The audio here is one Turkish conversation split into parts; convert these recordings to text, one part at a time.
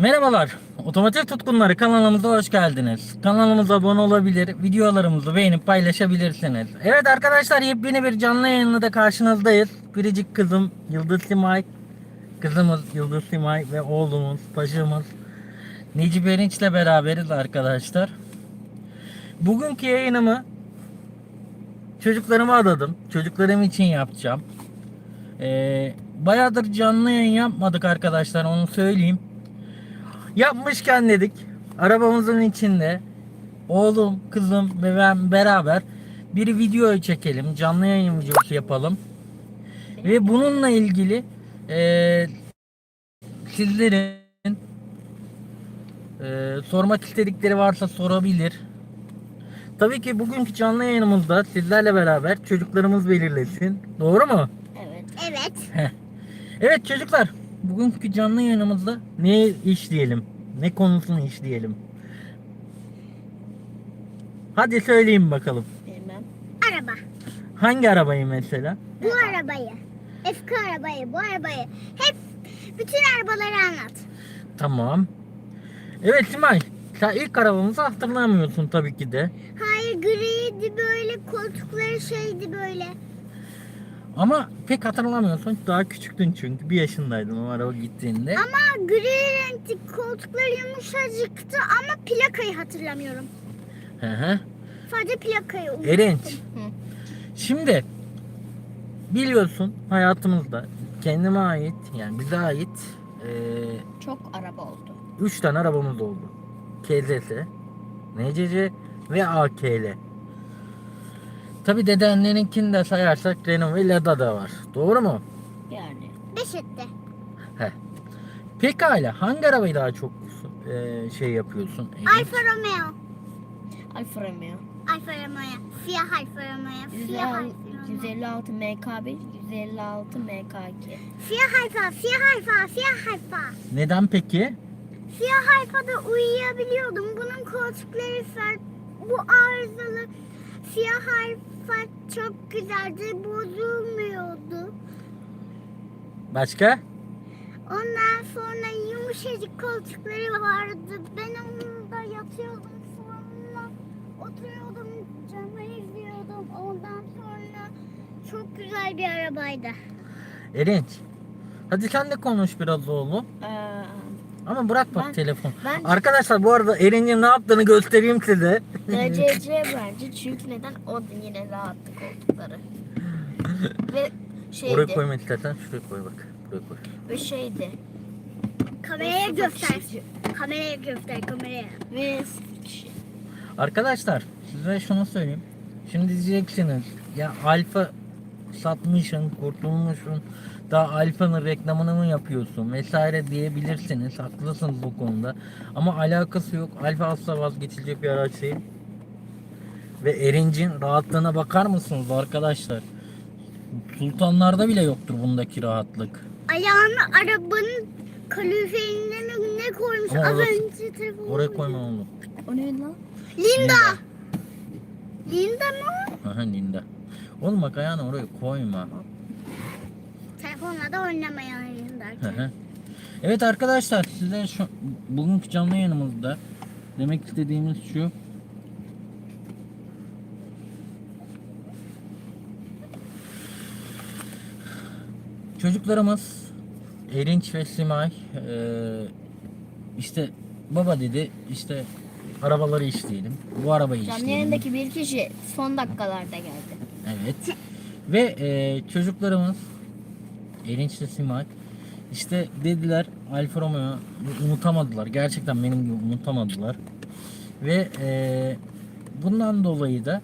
Merhabalar. Otomotiv tutkunları kanalımıza hoş geldiniz. Kanalımıza abone olabilir, videolarımızı beğenip paylaşabilirsiniz. Evet arkadaşlar yepyeni bir canlı yayınla da karşınızdayız. Biricik kızım Yıldız Simay, kızımız Yıldız Simay ve oğlumuz, paşamız Necip Erinç'le beraberiz arkadaşlar. Bugünkü yayınımı çocuklarıma adadım. Çocuklarım için yapacağım. Ee, bayağıdır canlı yayın yapmadık arkadaşlar onu söyleyeyim. Yapmışken dedik arabamızın içinde oğlum, kızım ve ben beraber bir video çekelim. Canlı yayın videosu yapalım. Ve bununla ilgili eee sizlerin eee, sormak istedikleri varsa sorabilir. Tabii ki bugünkü canlı yayınımızda sizlerle beraber çocuklarımız belirlesin. Doğru mu? Evet. Evet. Evet çocuklar, bugünkü canlı yayınımızda ne işleyelim? Ne konusunu işleyelim? Hadi söyleyin bakalım. Bilmem. Araba. Hangi arabayı mesela? Bu arabayı. Eski arabayı, bu arabayı. Hep bütün arabaları anlat. Tamam. Evet Simay, sen ilk arabamızı hatırlamıyorsun tabii ki de. Hayır griydi böyle koltukları şeydi böyle. Ama pek hatırlamıyorsun. Daha küçüktün çünkü. Bir yaşındaydın o araba gittiğinde. Ama gri renkli koltukları yumuşacıktı ama plakayı hatırlamıyorum. Hı hı. Sadece plakayı unuttum. Erinç. Şimdi biliyorsun hayatımızda kendime ait yani bize ait eee Çok araba oldu. 3 tane arabamız oldu. KZS, NCC ve AKL. Tabi dedenlerinkini de sayarsak Renault ve Lada da var. Doğru mu? Yani. Beş etti. He. Pekala hangi arabayı daha çok eee, şey yapıyorsun? Alfa Romeo. Alfa Romeo. Alfa Romeo. Siyah Alfa Romeo. Siyah Alfa 156 Romeo. MK1, 156 MK2. Siyah Alfa, siyah Alfa, siyah Alfa. Neden peki? Siyah Alfa'da uyuyabiliyordum. Bunun koltukları sert. Bu arızalı. Siyah Alfa çok güzeldi. Bozulmuyordu. Başka? Ondan sonra yumuşacık koltukları vardı. Ben onunla yatıyordum. Sonra oturuyordum. Camı izliyordum. Ondan sonra çok güzel bir arabaydı. Erinç. Hadi sen de konuş biraz oğlum. Ee, Ama bırak bak Ben- telefon. ben- Arkadaşlar bu arada Erinç'in ne yaptığını göstereyim size. NCC bence çünkü neden? O da yine rahattı koltukları. ve şeydi. Oraya koyma istersen şuraya koy bak. Buraya koy. Ve şeydi. Kameraya Ve göster. kişi. Kameraya göster kameraya. Ve sıfır kişi. Arkadaşlar size şunu söyleyeyim. Şimdi diyeceksiniz ya alfa satmışsın, kurtulmuşsun. Daha alfanın reklamını mı yapıyorsun vesaire diyebilirsiniz. Haklısınız bu konuda. Ama alakası yok. Alfa asla vazgeçilecek bir araç değil. Ve Erinç'in rahatlığına bakar mısınız arkadaşlar? Sultanlarda bile yoktur bundaki rahatlık. Ayağını arabanın kaloriferine mi ne koymuş? Ama Az orası- önce telefonu. Oraya koyma oğlum. O neydi lan? Linda. Linda mı? Aha Linda. Oğlum bak ayağını oraya koyma. Telefonla da hı. evet arkadaşlar size şu bugünkü canlı yayınımızda demek istediğimiz şu. Çocuklarımız Erinç ve Simay eee, işte baba dedi işte arabaları işleyelim. Bu arabayı Canlı işleyelim. yayındaki bir kişi son dakikalarda geldi. Evet. Ve e, çocuklarımız Erinç ve Simay işte dediler Alfa Romeo unutamadılar. Gerçekten benim gibi unutamadılar. Ve e, bundan dolayı da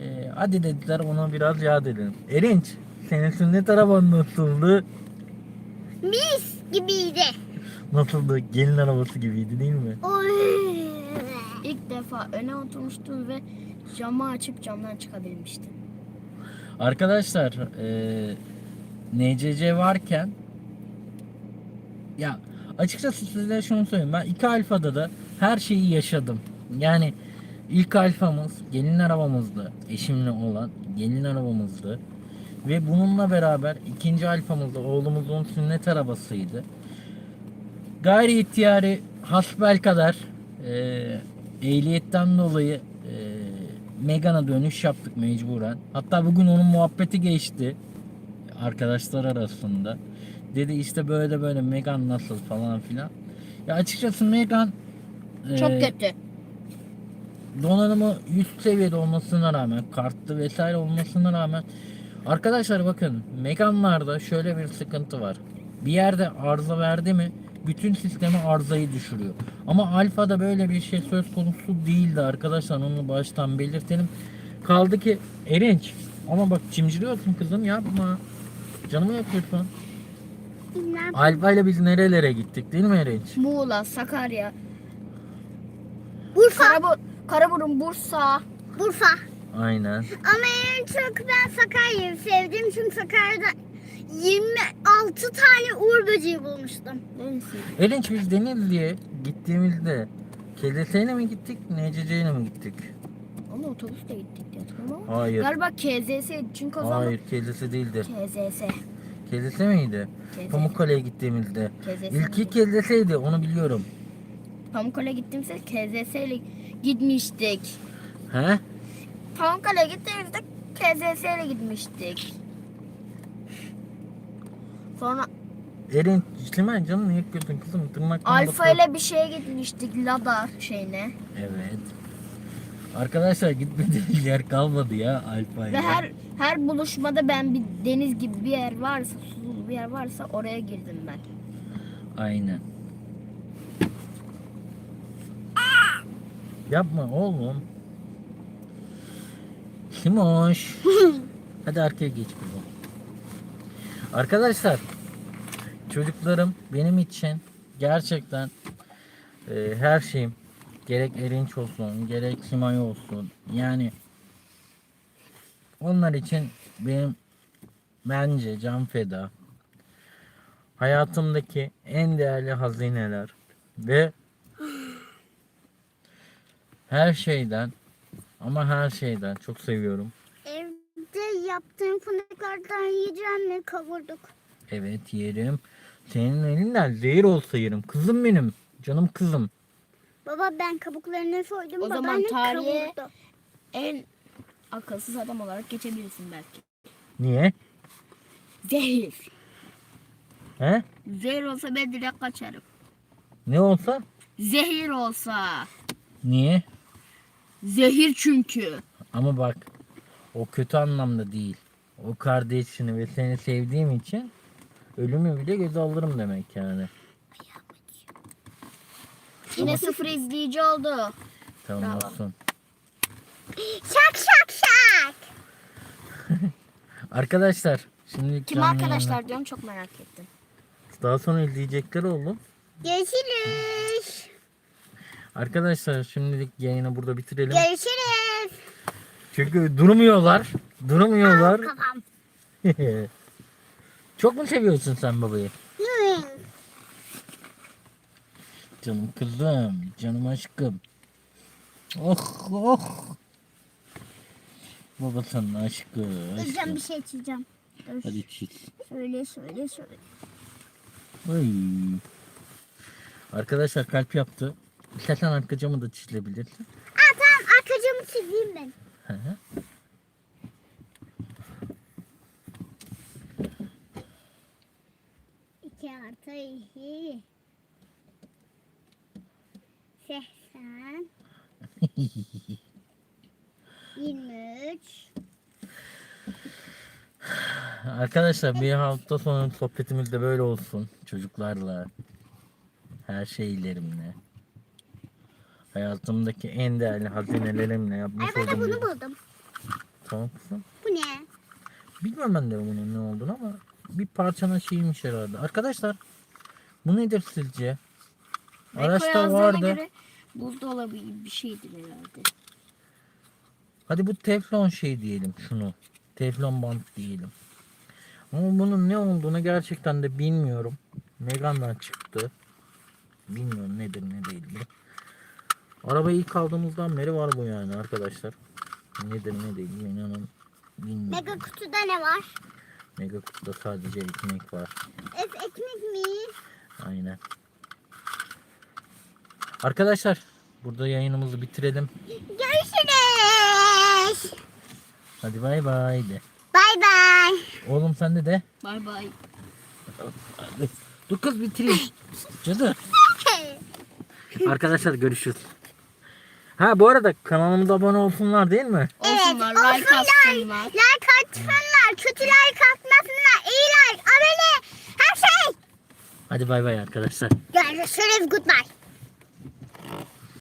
e, hadi dediler ona biraz yad edelim. Erinç senin sünnet araban nasıldı? Mis gibiydi. Nasıldı? Gelin arabası gibiydi değil mi? Oy. İlk defa öne oturmuştum ve camı açıp camdan çıkabilmiştim. Arkadaşlar e, NCC varken ya açıkçası size şunu söyleyeyim ben iki alfada da her şeyi yaşadım. Yani ilk alfamız gelin arabamızdı. Eşimle olan gelin arabamızdı. Ve bununla beraber ikinci alfamız da oğlumuzun sünnet arabasıydı. gayri ihtiyari hasbel kadar e, ehliyetten dolayı e, Megan'a dönüş yaptık mecburen. Hatta bugün onun muhabbeti geçti arkadaşlar arasında. Dedi işte böyle böyle Megan nasıl falan filan. Ya açıkçası Megan e, Çok kötü. donanımı üst seviyede olmasına rağmen, kartlı vesaire olmasına rağmen arkadaşlar bakın Megan'larda şöyle bir sıkıntı var. Bir yerde arıza verdi mi bütün sistemi arızayı düşürüyor. Ama Alfa'da böyle bir şey söz konusu değildi arkadaşlar onu baştan belirtelim. Kaldı ki Erinç ama bak cimciriyorsun kızım yapma. Canımı yapıyorsun. Bilmem. Alfa ile biz nerelere gittik değil mi Erinç? Muğla, Sakarya, Bursa. Karabur Karaburun, Bursa. Bursa. Aynen. Ama en çok ben Sakarya'yı sevdim çünkü Sakarya'da 26 tane uğur böceği bulmuştum. Neresi? Erinç biz Denizli'ye gittiğimizde KDS'yle mi gittik, NCC'yle mi gittik? Ama otobüsle gittik diye hatırlıyorum ama. Hayır. Galiba KZS çünkü o zaman Hayır, KDS değildi. KZS. KDS miydi? KZS. Pamukkale'ye gittiğimizde. KZS. İlki KDS'ydi, onu biliyorum. Pamukkale'ye gittiğimizde KZS ile gitmiştik. He? Pamukkale'ye gittiğimizde KZS ile gitmiştik. Sonra Erinç, Slimen canım niye yapıyorsun kızım? Tırnaklarına Alfa ile bir şeye gitmiştik. Lada şeyine. Evet. Arkadaşlar gitmediğimiz yer kalmadı ya Alfa. Ve her her buluşmada ben bir deniz gibi bir yer varsa, sulu bir yer varsa oraya girdim ben. Aynen. Yapma oğlum. Simoş. Hadi arkaya geç kızım. Arkadaşlar çocuklarım benim için gerçekten e, her şeyim gerek Erinç olsun gerek Simay olsun yani onlar için benim bence can feda hayatımdaki en değerli hazineler ve her şeyden ama her şeyden çok seviyorum. Evde yaptığım fındıklardan yiyeceğim mi kavurduk. Evet yerim. Senin elinden zehir olsa yerim. Kızım benim. Canım kızım. Baba ben kabuklarını soydum. O zaman babaannem tarihe- kavurdu. En akılsız adam olarak geçebilirsin belki. Niye? Zehir. He? Zehir olsa ben direkt kaçarım. Ne olsa? Zehir olsa. Niye? Zehir çünkü. Ama bak o kötü anlamda değil. O kardeşini ve seni sevdiğim için ölümü bile göze alırım demek yani. Yine sıfır izleyici oldu. Tamam Bravo. olsun. Şak şak şak. Arkadaşlar şimdi Kim arkadaşlar diyorum çok merak ettim. Daha sonra izleyecekler oldu. Görüşürüz. Arkadaşlar şimdilik yayını burada bitirelim. Görüşürüz. Çünkü durmuyorlar. Durmuyorlar. Kafam. Çok mu seviyorsun sen babayı? Canım kızım, canım aşkım. Oh oh. Babasının aşkı, Hocam aşkı. bir şey çizeceğim. Dur. Hadi çiz. Şöyle şöyle şöyle. Ay. Arkadaşlar kalp yaptı. İstersen arka camı da çizilebilirsin. Aa tamam arka camı çizeyim ben. Hı hı. İki. Seksen. Yirmi üç. Arkadaşlar bir hafta sonu sohbetimiz de böyle olsun. Çocuklarla. Her şeylerimle. Hayatımdaki en değerli hazinelerimle Ay yapmış ben de olduğum bunu bir- buldum. Tamam kızım. Bu ne? Bilmem ben de bunun ne olduğunu ama bir parçanın şeyiymiş herhalde. Arkadaşlar bu nedir sizce? Araçta vardı. göre buzdolabı gibi bir şeydir herhalde. Hadi bu teflon şey diyelim şunu. Teflon bant diyelim. Ama bunun ne olduğunu gerçekten de bilmiyorum. Megan'dan çıktı. Bilmiyorum nedir ne değildir. Arabayı ilk aldığımızdan beri var bu yani arkadaşlar. Nedir ne değil inanın bilmiyorum. Mega kutuda ne var? Mega kutuda sadece ekmek var. Ev ekmek mi? Aynen. Arkadaşlar burada yayınımızı bitirelim. Görüşürüz. Hadi bay bay de. Bay bay. Oğlum sen de de. Bay bay. Dur kız bitireyim. Cadı. Arkadaşlar görüşürüz. Ha bu arada kanalımıza abone olsunlar değil mi? Olsunlar, evet, like atsınlar. Like atsınlar. Kötü like atmasınlar. İyi like, abone, her şey. Hadi bay bay arkadaşlar. Görüşürüz. Goodbye.